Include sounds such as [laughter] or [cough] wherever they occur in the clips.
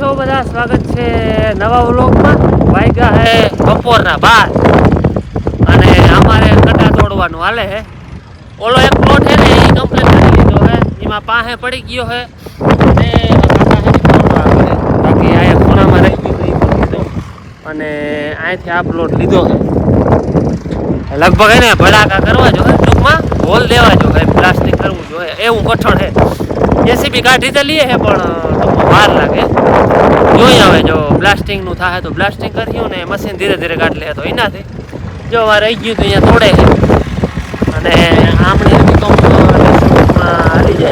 છો બધા સ્વાગત છે નવા વ્લોગમાં. વાગ્યા હે બપોરના બાર. અને અમારે કટા તોડવાનું હાલે હે. ઓલો એક પ્લોટ હે ને, એ કમ્પ્લીટ કરી લીધો હે. એમાં પાસે પડી ગયો હે. અને બાકી આ ખૂણામાં રહી ગયું લીધો અને અહીંથી આ પ્લોટ લીધો હે લગભગ એને ભડાકા કરવા જોઈએ ટૂંકમાં. હોલ દેવા જોઈએ પ્લાસ્ટિક કરવું જોઈએ એવું કઠણ હે જેસીબી કાઢી તો લઈએ હે, પણ વાર લાગે. જોઈ આવે, જો બ્લાસ્ટિંગનું થાય તો બ્લાસ્ટિંગ કર્યું ને મશીન ધીરે ધીરે કાઢી લે તો એનાથી. જો વાર રહી ગયું તો અહીંયા તોડે છે. અને આમણે કંપમાં હાલી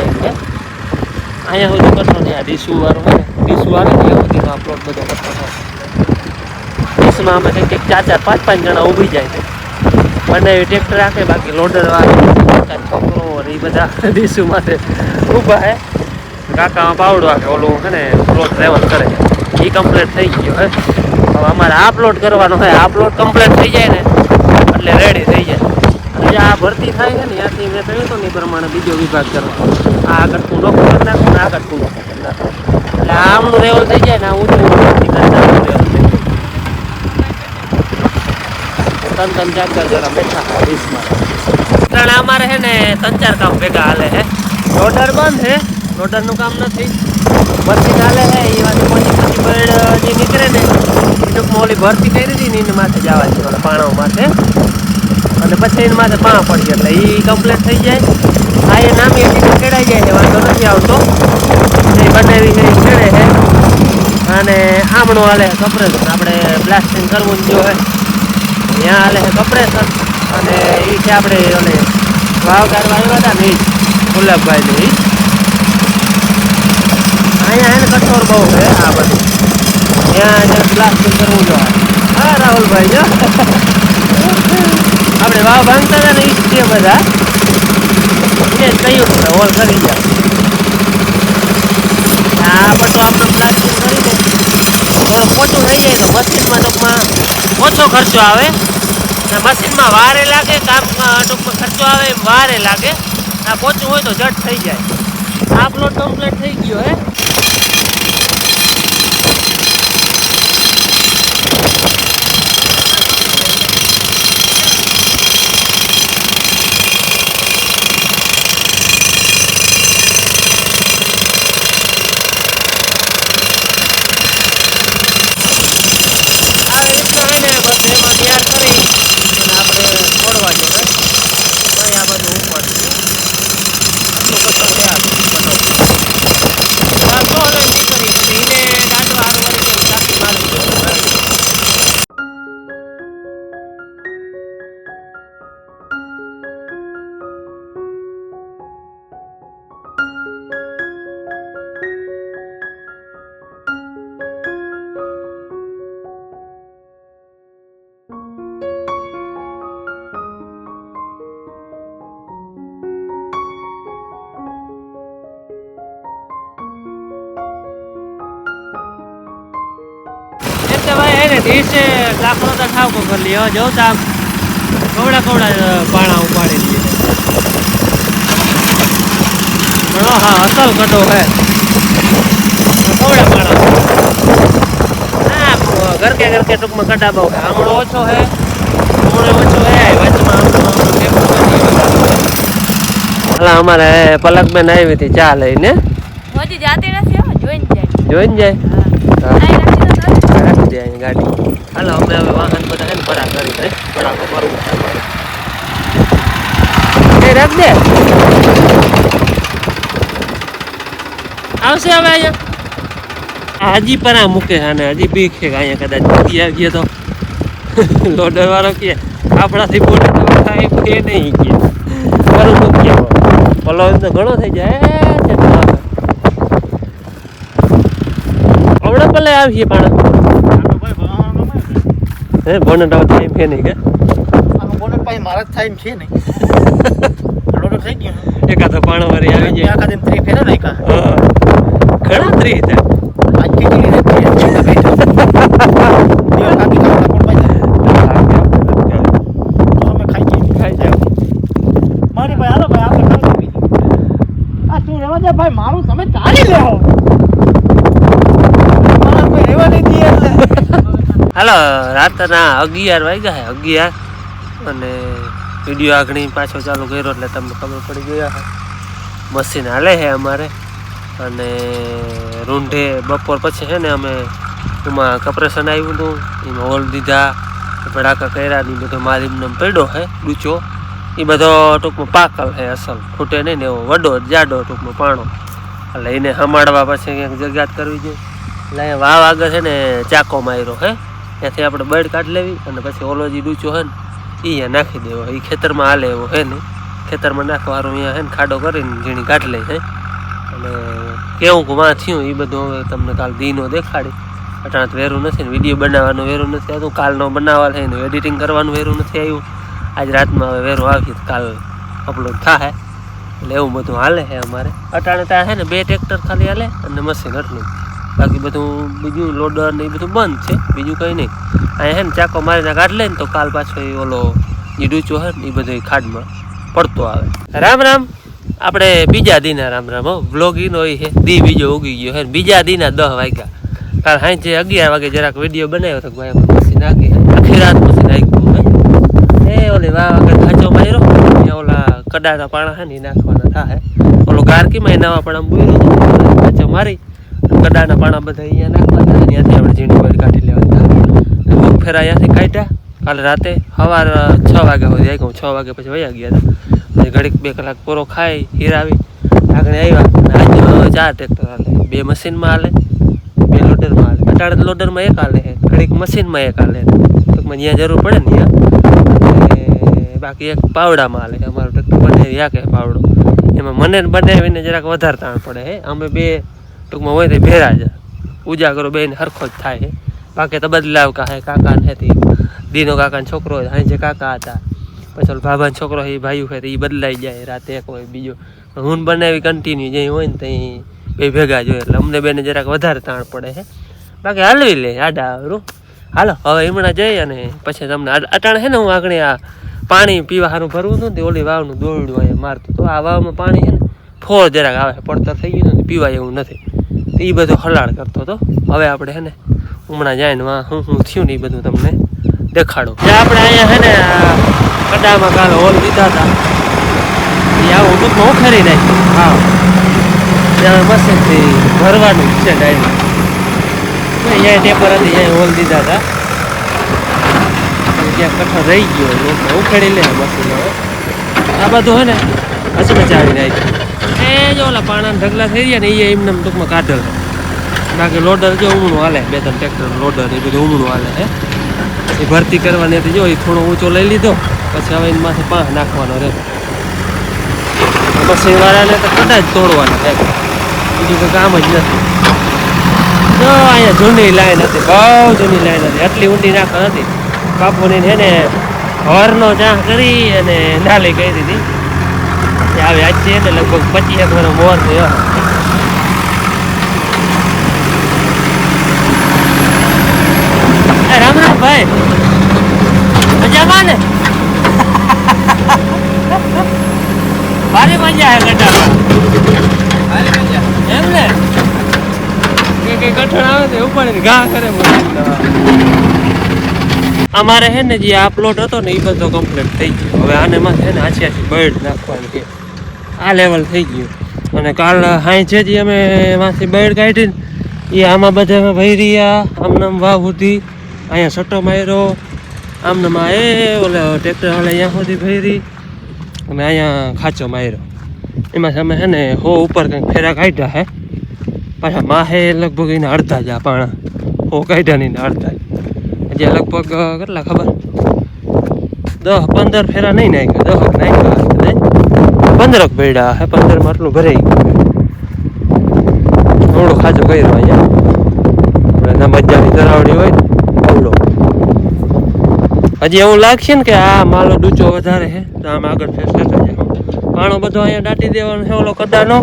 અહીંયા સુધી કરશો ને આ ડીસુ વાળું હોય ડીસુ આવે ને ત્યાં સુધીનો આ પ્લોટ બધો કરતો હોય ડીસમાં અમે કંઈક ચાર ચાર, પાંચ પાંચ જણા ઊભી જાય છે. બંને ટ્રેક્ટર રાખે બાકી લોડર વાળા. છોકરો એ બધા [laughs] માટે ઊભા હે. કાકા પાવડો રાખે ઓલું છે પ્લોટ લેવલ કરે. એ કમ્પ્લીટ થઈ ગયો હે. હવે અમારે આ કરવાનો હોય આ પ્લોટ કમ્પ્લીટ થઈ જાય ને, એટલે રેડી થઈ જાય. આ ભરતી થાય છે ને, ત્યાંથી મેં કહ્યું હતું ને પ્રમાણે બીજો વિભાગ કરવાનો. આ આગળ કુંડો કરી નાખું ને આગળ કુંડો કરી નાખું. એટલે આમનું લેવલ થઈ જાય ને, આ કરી. ત્રણ ત્રણ ચાર ચાર જણા બેઠા. વીસમાં કારણ અમારે છે ને ત્રણ ચાર કામ ભેગા હાલે છે રોડર બંધ છે રોડરનું કામ નથી. ભરતી હાલે છે એ વાત મોટી મોટી બર્ડ જે નીકળે ને એ ટૂંકમાં ઓલી ભરતી કરી હતી ને એની માથે જવા છે ઓલા પાણાઓ માથે. અને પછી એની માથે પાણા પડી એટલે એ કમ્પ્લીટ થઈ જાય. આ એ નામી એટલી કેળાઈ જાય છે, વાંધો નથી આવતો. એ બનાવી છે ખેડે છે. અને આમણું હાલે કપરે આપણે બ્લાસ્ટિંગ કરવું જ જોઈએ ત્યાં હાલે છે કપરેસર અને એ છે આપણે ઓલે વાવ કાઢવા હતા ને એ ગુલાબભાઈ ને અહીંયા એને કઠોર બહુ છે, આ બધું. ત્યાં જરા પ્લાસ્ટિક કરવું જો હા, રાહુલભાઈ, જો. આપણે વાવ બાંધતા હતા ને એ છે બધા. એ જ કહ્યું હતું હોલ કરી જાય આ બધું આપણે પ્લાસ્ટિક કરીને થોડું ઓછું થઈ જાય તો મશીનમાં ટૂંકમાં ઓછો ખર્ચો આવે. મશીનમાં વારે લાગે, કામ ટૂંકમાં ખર્ચો આવે એમ વારે લાગે. આ પહોંચવું હોય તો જટ થઈ જાય. આ પ્લોટ કમ્પ્લીટ થઈ ગયો હે. તો ભાઈ લાકડો તો સાવ કો કરી લ્યો જો તો આમ કવડા કવડા પાણા ઉપાડી લીધે ઘણો હા અસલ કટો હે. કવડા પાણા. હા ઘરકે ઘરકે ટૂંકમાં કટા બહુ હમણો ઓછો હે. હમણો ઓછો હે વચમાં હાલા અમારે પલકબેન આવી હતી ચા લઈને. હજી જાતી નથી જોઈને જાય. જોઈને જાય હા. અહીં રાખી દો તો. રાખી દે અહીં ગાડી હાલો અમે હવે વાહન બધા છે ને ભરા કરી દે ભરાકો કરવું છે અમારે. એ રાખ દે આવશે હવે અહીંયા? આ હજી પરા મૂકે છે અને હજી બી છે કે અહીંયા કદાચ ભૂતી આવી ગયો તો. લોડર વાળો કે આપણાથી બોલે તો થાય એ નહીં કે. કરું મૂકીએ પલો તો ઘણો થઈ જાય. હમણાં ભલે આવીએ પણ. હે બોનટ આવો ટાઈમ છે નહીં કે? મારા એમ છે નહીં. [laughs] લોડો થઈ ગયો. એકાદો પાણો વારી આવી જાય. આખા દિન ત્રી ફેરા નહીં હા. ઘણા ત્રી થાય આજ કેટલી ને ત્રી બેઠા બેઠા દિવસ કાપી કાપી પણ બાજુ તો અમે ખાઈ જઈએ. ખાઈ જાઓ મારી ભાઈ હાલો ભાઈ આપણે ખાઈ જઈએ આ તું રહેવા દે ભાઈ મારું તમે ચાલી લેવો હાલો રાતના અગિયાર વાગ્યા અગિયાર. અને વીડિયો આગળ પાછો ચાલુ કર્યો એટલે તમને ખબર પડી ગયા છે મશીન હાલે છે અમારે. અને રૂંઢે બપોર પછી છે ને અમે એમાં કપરેશન આવ્યું હતું. એમાં હોલ દીધા, ભડાકા કર્યા ને બધો મારીમને પડ્યો છે ડૂચો. એ બધો ટૂંકમાં પાકલ છે અસલ. ખૂટે નહીં ને એવો વડો, જાડો ટૂંકમાં પાણો. એટલે એને હમાડવા પછી ક્યાંક જગ્યાત કરવી જોઈએ. એટલે વાવ આગળ છે ને ચાકો માર્યો હે. ત્યાંથી આપણે બળ કાઢી લેવી અને પછી ઓલો જે ડૂચો છે ને એ નાખી દેવો. એ ખેતરમાં હાલે એવો હે ને ખેતરમાં નાખવાનું અહીંયા હે ને ખાડો કરીને ઝીણી કાઢી લે હે. અને કેવું કે થયું એ બધું હવે તમને કાલ દીનો દેખાડી. અટાણા વેરું નથી ને, વીડિયો બનાવવાનું વેરું નથી આવતું કાલનો બનાવવા થાય ને એડિટિંગ કરવાનું વેરું નથી આવ્યું. આજ રાતમાં હવે વેરું આવી કાલ અપલોડ થાય એટલે એવું બધું હાલે છે અમારે. અટાણે ત્યાં છે ને, બે ટ્રેક્ટર ખાલી હાલે અને મશીન એટલું બાકી બધું, બીજું લોડર ને એ બધું બંધ છે, બીજું કંઈ નહીં. અહીંયા છે ને, ચાકો મારીને કાઢ લે ને તો કાલ પાછો એ ઓલો જે ડૂચો હોય ને એ બધો એ ખાડમાં પડતો આવે. રામ રામ. આપણે બીજા દિના રામ રામ વ્લોગ ઈનો છે, દી બીજો ઉગી ગયો હે બીજા દિના દસ વાગ્યા. કાલ સાંજે અગિયાર વાગે જરાક વીડિયો બનાવ્યો તો ભાઈ મશીન નાખી આખી રાત મશીન નાખ્યું એ ઓલી વાહ આગળ ખાંચો માર્યો ઓલા કડાના પાણા હે ને નાખવાના થાય ઓલો ગારકીમાં નવા પણ બોલ્યો હતો, ખાંચો મારી કડાના પાણા બધા અહીંયા નાખવાના ત્યાંથી આપણે ઝીણી વાળી કાઢી લેવાના પગ ફેરા અહીંયાથી કાઢ્યા. કાલે રાતે સવાર છ વાગ્યા સુધી આવી છ વાગ્યા પછી વયા ગયા હતા. ઘડીક બે કલાક પૂરો ખાઈ, હીરાવી, આગળ આવ્યા આજે ચાર ટ્રેક્ટર હાલે. બે મશીનમાં હાલે, બે લોડરમાં હાલે. અટાણે લોડરમાં એક હાલે ઘડીક મશીનમાં એક હાલે ટૂંકમાં જ્યાં જરૂર પડે ને ત્યાં બાકી એક પાવડામાં હાલે અમારો ટ્રેક્ટર બનાવી કે પાવડો. એમાં મને બનાવીને જરાક વધારે તાણ પડે હે અમે બે, ટૂંકમાં હોય તો ભેરા જ. ઉજાગરો બેન હરખો જ થાય બાકી તો બદલાવ કાંઈ કાકા ને હતી. દીનો કાકાનો છોકરો હાંજે કાકા હતા. પછી ભાભાનો છોકરો એ ભાઈ હોય, તો એ બદલાઈ જાય રાતે એક હોય બીજો. હું બનાવી કન્ટિન્યુ જે હોય ને ત્યાં બે ભેગા જોઈએ એટલે અમને બેને જરાક વધારે તાણ પડે છે બાકી હાલવી લે, આડા રૂ હાલો, હવે હમણાં જઈ અને પછી તમને અટ- અટાણે છે ને હું આગળ આ પાણી પીવા સારું ભરવું હતું ને ઓલી વાવનું દોરડું અહીંયા મારતું તો આ વાવમાં પાણી છે ને ફોર જરાક આવે, પડતર થઈ ગયું ને પીવાય એવું નથી. તો એ બધું હલાડ કરતો હતો. હવે આપણે છે ને હમણાં જાય ને હું હું થયું ને એ બધું તમને. દેખાડું. જે આપણે અહીંયા છે ને આ કડામાં કાલે હોલ દીધા હતા. એ આવું ટૂંકમાં ખરી નાખ્યું હા. ત્યાં મશીનથી ભરવાનું છે ડાયરી અહીંયા ટેપર હતી અહીંયા હોલ દીધા હતા. ત્યાં કઠો રહી ગયો ઉખેડી લે મશીન આ બધું હે ને હચમચાવી નાખ્યું એ જો ઓલા પાણાના ઢગલા થઈ ગયા ને એ એમને એમ ટૂંકમાં કાઢેલ બાકી લોડર જો ઉમણું હાલે બે ત્રણ ટ્રેક્ટર લોડર એ બધું ઉમણું હાલે હે. એ ભરતી કરવાની હતી. જો, એ થોડો ઊંચો લઈ લીધો. પછી હવે એની માથે પાંખ નાખવાનો રહે. પછી વાળાને તો કદાચ તોડવાના છે. બીજું કોઈ કામ જ નથી. જો અહીંયા જૂની લાઈન હતી. બહુ જૂની લાઈન હતી. એટલી ઊંડી નાખ હતી બાપુની છે ને હરનો ચા કરી અને નાલી કરી દીધી. આવી આજ છે લગભગ પચીસ એક વર્ષ મોર થયો એ રામ રામ ભાઈ મજામાં ને ભારે મજા આવે ગટામાં એમ ને? કે કે કઠણ આવે તો ઉપર ઘા કરે અમારે હે ને જે આ પ્લોટ હતો ને એ બધો કમ્પ્લીટ થઈ ગયો. હવે આને માં છે ને આછી આછી બર્ડ નાખવાની કે આ લેવલ થઈ ગયું. અને કાલ હાઈ છે જે અમે એમાંથી બર્ડ કાઢીને એ આમાં બધા ભૈરિયા આમનામ વાવ સુધી અહીંયા સટ્ટો માર્યો. આમનામાં એ ઓલે ટ્રેક્ટર વાળા અહીંયા સુધી ભૈરી. અને અહીંયા ખાચો માર્યો. એમાં સામે છે ને હો ઉપર કંઈક ફેરા કાઢ્યા હે પાછા માહે લગભગ એને અડધા જ પાણા. હો કાઢ્યા નહીં અડધા. હજી લગભગ કેટલા ખબર? દસ પંદર ફેરા નહીં નાખ્યા. દસ નાખ્યા. પંદરક બેડા હે પંદરમાં આટલું ભરાઈ થોડો ખાજો કર્યો અહીંયા. આપણે મજાની તરાવડી હોય અવડો હજી એવું લાગશે ને કે આ માલો ડૂચો વધારે છે, તો આમ આગળ જાય પાણો બધો અહીંયા દાટી દેવાનો છે, ઓલો કદાનો.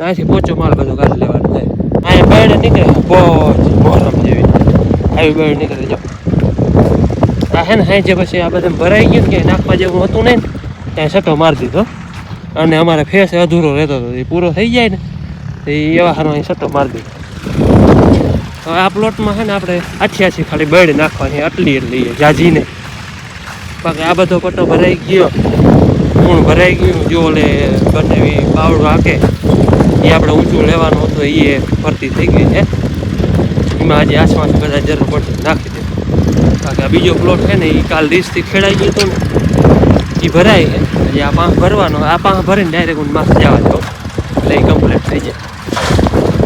અહીંથી પોચો માલ બધો કાઢી લેવાનો છે અહીંયા બેડ નીકળે. બહુ મોરમ જેવી. આવી બેડ નીકળે, જો. આ હે ને હાઈ જે પછી આ બધા ભરાઈ ગયું કે નાખવા જેવું હતું નહીં ત્યાં સટો મારી દીધો. અને અમારે ફેસ અધૂરો રહેતો હતો. એ પૂરો થઈ જાય ને, તો એ એવા હારો અહીં સટ્ટો મારી દીધો. હવે આ પ્લોટમાં છે ને આપણે આછી આછી ખાલી બેડ નાખવાની, આટલી એટલી જાજીને. બાકી આ બધો પટ્ટો ભરાઈ ગયો. ગુણ ભરાઈ ગયું જો ઓલે બંને બાવડું હાકે એ આપણે ઊંચું લેવાનું હતું એ ભરતી થઈ ગઈ છે. એમાં હજી આસપાસ બધા જરૂર પડતી નાખી દે. બાકી આ બીજો પ્લોટ છે ને એ કાલ દિવસથી ખેડાઈ ગયો હતો ને એ ભરાય હજી આ પાંખ ભરવાનો, આ પાંખ ભરીને ડાયરેક્ટ હું માસ જવા દો એટલે એ કમ્પ્લીટ થઈ જાય.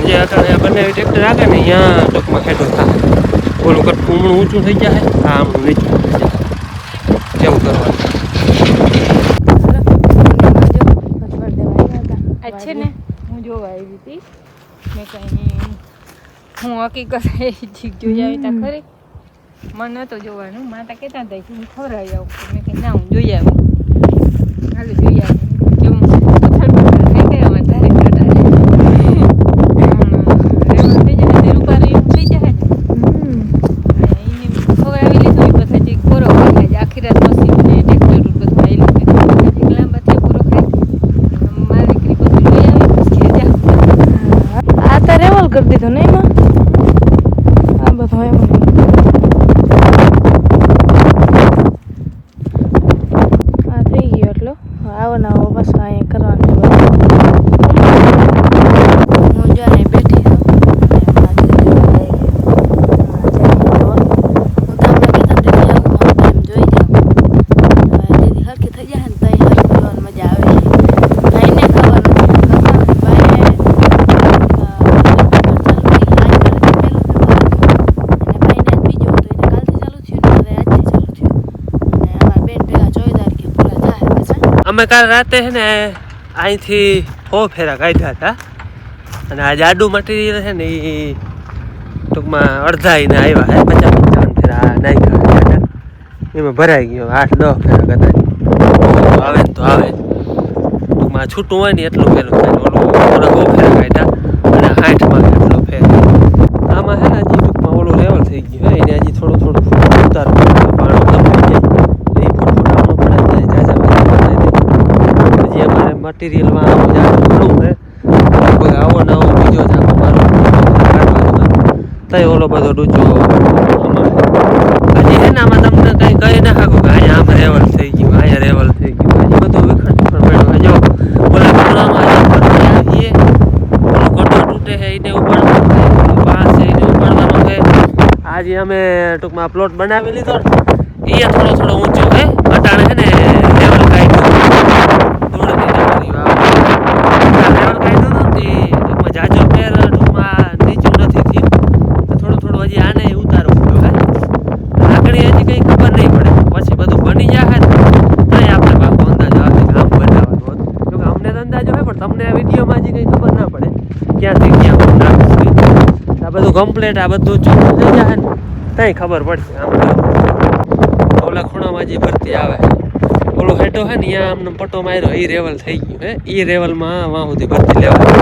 જે અત્યારે બંને ટ્રેક્ટર આગળ ને અહીંયા ટૂંકમાં ખેડો થાય. ઓલું કટકું ઊંચું થઈ જાય આ આમણું નીચું થઈ જાય કેવું કરવાનું આ છે ને હું જોવા આવી હતી. મેં કઈ હું હકીકત [laughs] ઠીક જોઈ આવી તા ખરી. મને નહોતું જોવાનું માતા કહેતા હતા કે હું ખવડાવી આવું. મેં કહી ના હું જોઈ આવું હાલો જોઈ આવું જો ઉથલ પુથલ થઈ ગઈ અમે તારી કાઢા રેવણ થઈ જાય તે રૂપારી થઈ જાય ને અને એને ખવડાવી લીધું એ પછી જે કોરો ખાય છે આખી રાત મસી ને ટ્રેક્ટર બધું આવેલું કે પછી લાંબા થયા પૂરો ખાય મારી દીકરી બધું લઈ આવી પછી જા રેવલ કરી દીધો નહીં એમાં આ બધો એમ આ થઈ ગયો એટલો આવો ને આવો બસ અહીંયા કરવાનું છે બધું. હું જો અહીં બેઠી છું અહીંયા માથે જેવા લઈ ગઈ. હું તો હમણાં કહેતા હતી કે આવું આમ જોઈ જાઉં હવે દીદી હરખી થઈ જાય ને તો અહીં હરખી જોવાની મજા આવે ભાઈને ખાવાનું કરવાનું ભાઈને અમે કાલ રાતે છે ને અહીંથી હો ફેરા કાઢ્યા હતા. અને આ જાડુ મટીરિયલ છે ને એ ટૂંકમાં અડધા એને આવ્યા છે પચાસ પંચાવન ફેરા નાખ્યા એમાં ભરાઈ ગયો, આઠ દસ ફેરા કદાચ. આવે તો આવે. ટૂંકમાં છૂટું હોય ને એટલું પેલું થાય. ઓલું થોડા બહુ ફેરા કાઢ્યા અને આઠમાં એટલો ફેર. આમાં છે ને હજી ટૂંકમાં ઓલું લેવલ થઈ ગયું એને હજી થોડું થોડું ઉતારવું પડે. પાણી દબાઈ જાય એટલે એ ફૂટ ફૂટાવાનું પડે ને જાજા ફેરા થાય હજી અમારે મટીરિયલમાં આવું, ઘણું છે. લગભગ આવો નવો બીજો જાગો મારો કાઢવાનો ઓલો બધો ડૂચો હજી આમાં તમને કંઈ કહી ના શકું કે અહીંયા આમ રેવલ થઈ ગયું, અહીંયા રેવલ થઈ ગયું. હજી બધું વિખંડ વિખંડ પડ્યું. હજો ઓલા ઘોડામાં આવીએ. ઓલો ઘોડો તૂટે છે, એને ઉપાડવાનો પાસ છે, એને ઉપાડવાનો છે. આજે અમે ટૂંકમાં પ્લોટ બનાવી લીધો એ થોડો થોડો ઊંચો છે અટાણે છે ને લેવલ કાઢ્યું ધૂળની તમારી વાવ લેવલ કાઢ્યું ને તે ટૂંકમાં જાજો ફેર ટૂંકમાં નીચું નથી થયું તો થોડું થોડું હજી આને ઉતારવું પડે આગળ હજી કંઈ ખબર નહીં પડે પછી બધું બની જાય ને તોય આપણે પાકો અંદાજો આવે કે આમ બનાવવાનું હતું જો કે અમને તો અંદાજો હોય પણ તમને આ વિડીયોમાં હજી કંઈ ખબર ના પડે ક્યાંથી ક્યાં હું નાખું આ બધું કમ્પ્લેટ આ બધું ચોખ્ખું થઈ જાય ને તઈ ખબર પડશે આમ ઓલા ખૂણામાં જે ભરતી આવે ઓલો હેઠો હે ને ત્યાં આમને પટો માર્યો એ રેવલ થઈ ગયું હે. એ રેવલમાં વાં સુધી ભરતી લેવાય.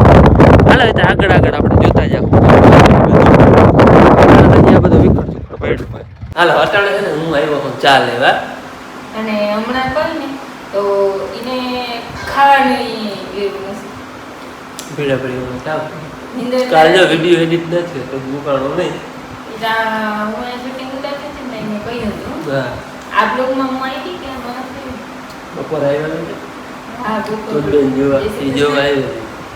હાલો એટલે આગળ આગળ આપણે જોતા જાવ ત્યાં બધું વિખર ચુખર પડ્યું હોય. હાલો અટાણે છે ને હું આવ્યો હું ચા લેવા. અને હમણાં કહું ને તો એને ખાવાની ભીડા ભીડી કાલ વીડિયો એડિટ થયો તો મૂકાણો નહીં. હું આ shooting ઉતારતી હતી ને એને કહ્યું હતું. આ બ્લોગમાં હું આવી કે બપોર આવ્યા નથી હા book બેન જોવા એ જોવા આવ્યો.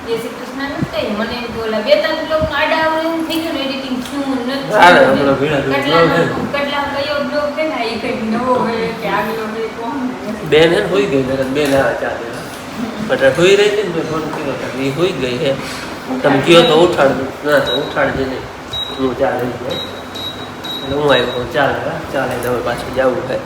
જય શ્રી કૃષ્ણ નથી મને એમ બે ત્રણ બ્લોગ આડા આવડે એમ થઈ ગયું ને થયું નથી હાલે, હમણાં ભીડા ભીડા કેટલામાં- blog કેટલામાં કયો બ્લોગ છે ને એ કંઈક નવો હોય કે આગલો હોય કોણ બેન હે હોઈ ગઈ બેન આવ્યા ચાલે [laughs] હોઈ રહી હતી ને ફોન કર્યો એ હોઈ ગઈ હે. તમે કયો તો ઉઠાડજો ના, તો ઉઠાડજે નહીં. હું ચાલે એટલે હું આવ્યો, ચાલે ચાલે, હવે પાછું જવું છે.